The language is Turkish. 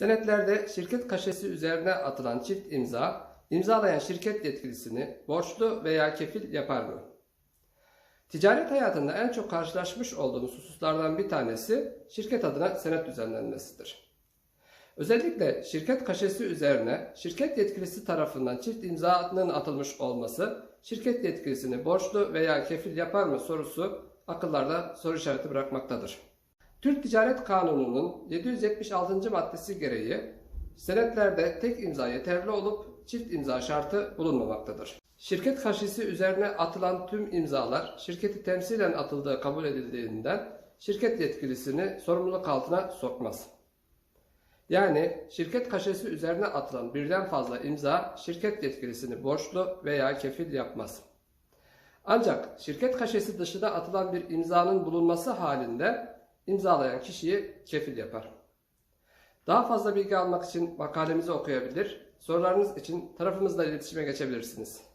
Senetlerde şirket kaşesi üzerine atılan çift imza, imzalayan şirket yetkilisini borçlu veya kefil yapar mı? Ticaret hayatında en çok karşılaşmış olduğumuz hususlardan bir tanesi şirket adına senet düzenlenmesidir. Özellikle şirket kaşesi üzerine şirket yetkilisi tarafından çift imzanın atılmış olması şirket yetkilisini borçlu veya kefil yapar mı sorusu akıllarda soru işareti bırakmaktadır. Türk Ticaret Kanunu'nun 776. maddesi gereği senetlerde tek imza yeterli olup çift imza şartı bulunmamaktadır. Şirket kaşesi üzerine atılan tüm imzalar şirketi temsilen atıldığı kabul edildiğinden şirket yetkilisini sorumluluk altına sokmaz. Yani şirket kaşesi üzerine atılan birden fazla imza şirket yetkilisini borçlu veya kefil yapmaz. Ancak şirket kaşesi dışında atılan bir imzanın bulunması halinde imzalayan kişiyi kefil yapar. Daha fazla bilgi almak için makalemizi okuyabilir, sorularınız için tarafımızla iletişime geçebilirsiniz.